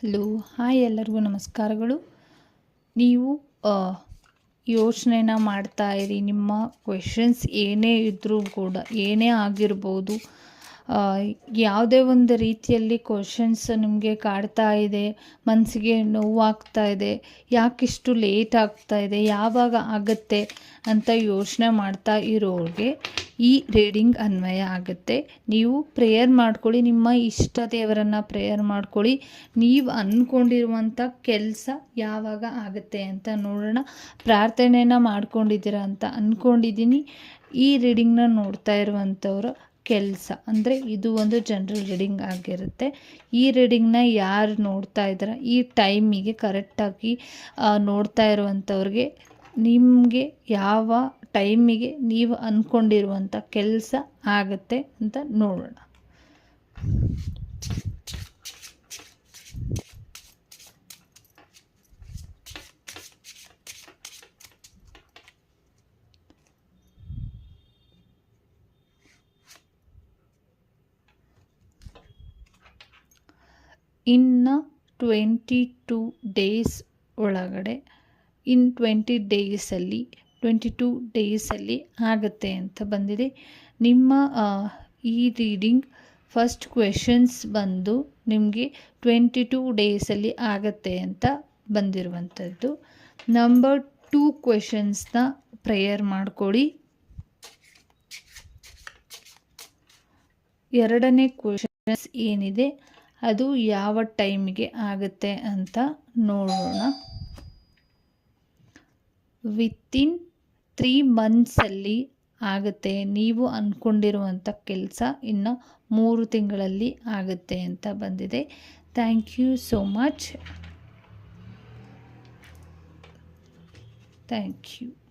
Hello, hi ಎಲ್ಲರಿಗೂ ನಮಸ್ಕಾರಗಳು. ನೀವು ಯೋಚನೆನ ಮಾಡ್ತಾ ಇರಿ, ನಿಮ್ಮ ಕ್ವೆಶನ್ಸ್ ಏನೇ ಇದ್ದರೂ ಕೂಡ, ಏನೇ ಆಗಿರ್ಬೋದು ಯಾವುದೇ ಒಂದು ರೀತಿಯಲ್ಲಿ ಕ್ವಶನ್ಸ್ ನಿಮಗೆ ಕಾಡ್ತಾ ಇದೆ ಮನಸ್ಸಿಗೆ ನೋವಾಗ್ತಾ ಇದೆ, ಯಾಕಿಷ್ಟು ಲೇಟ್ ಆಗ್ತಾ ಇದೆ, ಯಾವಾಗ ಆಗುತ್ತೆ ಅಂತ ಯೋಚನೆ ಮಾಡ್ತಾ ಇರೋರಿಗೆ ಈ ರೀಡಿಂಗ್ ಅನ್ವಯ ಆಗುತ್ತೆ. ನೀವು ಪ್ರೇಯರ್ ಮಾಡ್ಕೊಳ್ಳಿ, ನಿಮ್ಮ ಇಷ್ಟ ದೇವರನ್ನು ಪ್ರೇಯರ್ ಮಾಡ್ಕೊಳ್ಳಿ. ನೀವು ಅಂದ್ಕೊಂಡಿರುವಂಥ ಕೆಲಸ ಯಾವಾಗ ಆಗುತ್ತೆ ಅಂತ ನೋಡೋಣ. ಪ್ರಾರ್ಥನೆಯನ್ನು ಮಾಡ್ಕೊಂಡಿದ್ದೀರಾ ಅಂತ ಅಂದ್ಕೊಂಡಿದ್ದೀನಿ ಈ ರೀಡಿಂಗ್ನ ನೋಡ್ತಾ ಇರುವಂಥವ್ರು ಕೆಲಸ, ಅಂದರೆ ಇದು ಒಂದು ಜನರಲ್ ರೀಡಿಂಗ್ ಆಗಿರುತ್ತೆ. ಈ ರೀಡಿಂಗ್ನ ಯಾರು ನೋಡ್ತಾ ಇದ್ದಾರೆ, ಈ ಟೈಮಿಗೆ ಕರೆಕ್ಟಾಗಿ ನೋಡ್ತಾ ಇರುವಂಥವ್ರಿಗೆ ನಿಮಗೆ ಯಾವ ಟೈಮಿಗೆ ನೀವು ಅಂದ್ಕೊಂಡಿರುವಂಥ ಕೆಲಸ ಆಗುತ್ತೆ ಅಂತ ನೋಡೋಣ. ಇನ್ನು ಟ್ವೆಂಟಿ ಟೂ ಡೇಸ್ ಒಳಗಡೆ ಇನ್ ಟ್ವೆಂಟಿ ಡೇಸಲ್ಲಿ, ಟ್ವೆಂಟಿ ಟೂ ಡೇಸಲ್ಲಿ ಆಗುತ್ತೆ ಅಂತ ಬಂದಿದೆ. ನಿಮ್ಮ ಈ ರೀಡಿಂಗ್ ಫಸ್ಟ್ ಕ್ವೆಶನ್ಸ್ ಬಂದು ನಿಮಗೆ ಟ್ವೆಂಟಿ ಟೂ ಡೇಸಲ್ಲಿ ಆಗತ್ತೆ ಅಂತ ಬಂದಿರುವಂಥದ್ದು. ನಂಬರ್ ಟೂ ಕ್ವೆಶನ್ಸ್ನ ಪ್ರೇಯರ್ ಮಾಡ್ಕೊಳ್ಳಿ. ಎರಡನೇ ಕ್ವೆಶನ್ಸ್ ಏನಿದೆ, ಅದು ಯಾವ ಟೈಮಿಗೆ ಆಗುತ್ತೆ ಅಂತ ನೋಡೋಣ. ವಿತಿನ್ ತ್ರೀ ಮಂತ್ಸಲ್ಲಿ ಆಗುತ್ತೆ. ನೀವು ಅಂದ್ಕೊಂಡಿರುವಂಥ ಕೆಲಸ ಇನ್ನು ಮೂರು ತಿಂಗಳಲ್ಲಿ ಆಗುತ್ತೆ ಅಂತ ಬಂದಿದೆ. Thank you so much. Thank you.